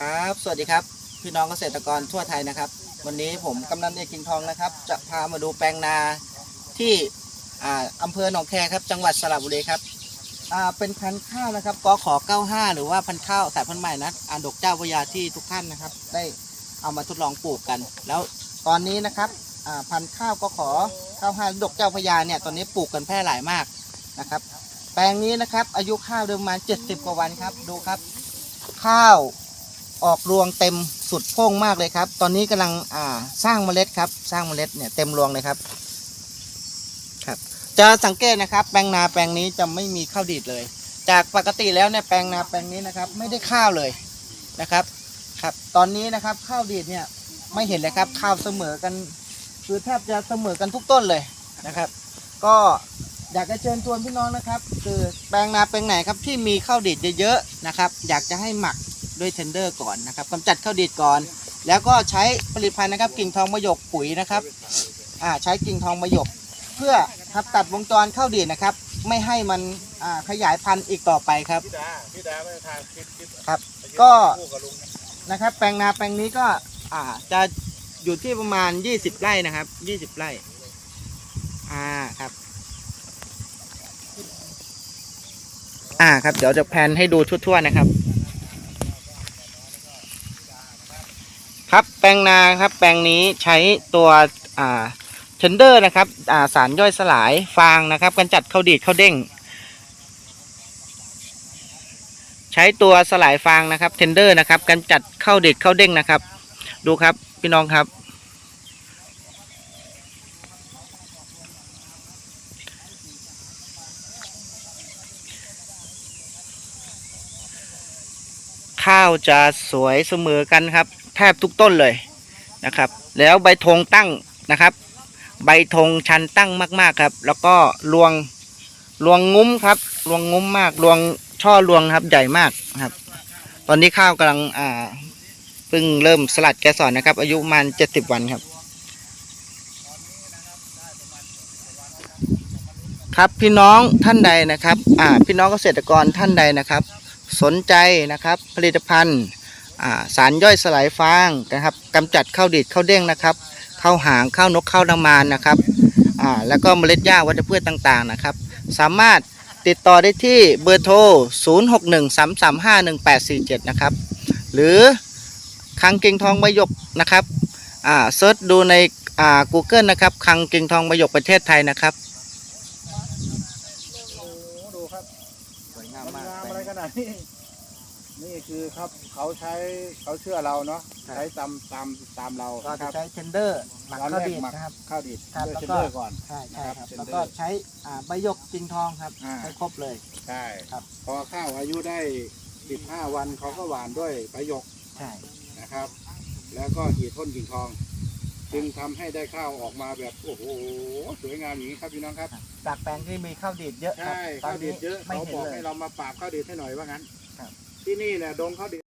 ครับ สวัสดีครับ พี่น้องเกษตรกรทั่วไทยนะครับ วันนี้ผมกำนันเอกกิ่งทองนะครับ จะพามาดูแปลงนาที่อ่าอำเภอหนองแคครับ จังหวัดสระบุรีครับอ่าเป็นพันธุ์ข้าวนะครับกขอ95 หรือว่าพันธุ์ข้าวสายพันธุ์ใหม่นะอ่าดกเจ้าพระยาที่ทุกท่านนะครับ ได้เอามาทดลองปลูกกัน แล้วตอนนี้นะครับอ่าพันธุ์ข้าวกขอ95ดอกเจ้าพระยาเนี่ยตอนนี้ปลูกกันแพร่หลายมากนะครับ แปลงนี้นะครับอายุข้าวเดิมมา 70 กว่าวันครับ ดูครับ ข้าว ออกรวงเต็มสุดโพ่งมากเลยครับ ตอนนี้กำลังอ่าสร้างเมล็ดครับ สร้างเมล็ดเนี่ยเต็มรวงเลยครับครับ จะสังเกตนะครับ แปลงนาแปลงนี้จะไม่มีข้าวดีดเลย จากปกติแล้วเนี่ยแปลงนาแปลงนี้นะครับ ไม่ได้ข้าวเลยนะครับครับ ตอนนี้นะครับข้าวดีดเนี่ยไม่เห็นเลยครับข้าวเสมอกัน คือแทบจะเสมอกันทุกต้นเลยนะครับ ก็อยากจะเชิญชวนพี่น้องนะครับ คือแปลงนาแปลงไหนครับที่มีข้าวดีดเยอะๆนะครับ อยากจะให้หมัก ด้วยเทนเดอร์ก่อนนะครับกำจัดข้าวดีดก่อน แล้วก็ใช้ผลิตภัณฑ์นะครับกิ่งทองมะยกปุ๋ยนะครับอ่าใช้กิ่งทองมะยกเพื่อครับตัดวงจรข้าวดีดนะครับ ไม่ให้มันอ่าขยายพันธุ์อีกต่อไปครับ พี่ดาพี่ดาไม่ได้ทานคลิปคลิปครับก็ คู่กับลุงนะนะครับ แปลงนาแปลงนี้ก็อ่าจะอยู่ที่ประมาณ 20 ไร่นะครับ 20 ไร่อ่าครับ อ่าครับ เดี๋ยวจะแพนให้ดูทั่วๆนะครับ ครับแปลงนาครับแปลงนี้ใช้ตัวอ่าเทนเดอร์นะครับอ่าสารย่อยสลายฟางนะครับกันจัดข้าวดีดข้าวเด้ง ใช้ตัวสลายฟางนะครับเทนเดอร์นะครับกันจัดข้าวดีดข้าวเด้งนะครับ ดูครับพี่น้องครับ ข้าวจะสวยเสมอกันครับ แทบทุกต้นเลยนะครับ แล้วใบธงตั้งนะครับ ใบธงชันตั้งมาก ๆครับ แล้วก็รวงรวงงุ้มครับรวงงุ้มมากรวงช่อรวงครับใหญ่มากครับ ตอนนี้ข้าวกำลังอ่าเพิ่งเริ่มสลัดแกสอนนะครับ อายุประมาณเจ็ดสิบวันครับ ครับพี่น้องท่านใดนะครับ อ่าพี่น้องเกษตรกรท่านใดนะครับ สนใจนะครับผลิตภัณฑ์ สารย่อยสลายฟางนะครับกำจัดข้าวดีดข้าวเด้งนะครับข้าวหางข้าวนกข้าวน้ำมันนะครับอ่าแล้วก็เมล็ดหญ้าวัชพืชต่างๆนะครับ สามารถติดต่อได้ที่เบอร์โทร 0613351847 นะครับ หรือคังเกงทองใบหยกนะครับอ่าเซิร์ชดูในอ่า Google นะครับ คังเกงทองใบหยกประเทศไทยนะครับโอ้ดูครับสวยงามัมนมากงามอะไรขนาดนี้ นี่คือครับเขาใช้เขาเชื่อเราเนาะครับ ใช้ตามตามตามเราก็นะคจะรับ ใช้เทนเดอร์หมักตอนข้าวแรกดีดหมัก นะครับ ข้าวดีดครับด้วยแล้วเชนก็ เดอร์ก่อน ใช่ใช่ครับ นะครับแล้วก็ Tender ใช้อ่าใบหยกจิงทองครับ อ่า ใช้ครบเลย ใช่ครับ พอข้าวอายุได้ 15 วันเขาก็หวานด้วยประยกใช่นะครับ แล้วก็หีดพ่นกิ่งทอง จึงทำให้ได้ข้าวออกมาแบบโอ้โหสวยงามอย่างนี้ครับพี่น้องครับจากแปลงที่มีข้าวดีดเยอะครับใช่ตอข้านวดีนี้ดเยอะไม่เขาเห็นบอกเลให้ย เรามาปราบข้าวดีดให้หน่อยว่างั้นครับ ที่นี่แหละดงข้าดี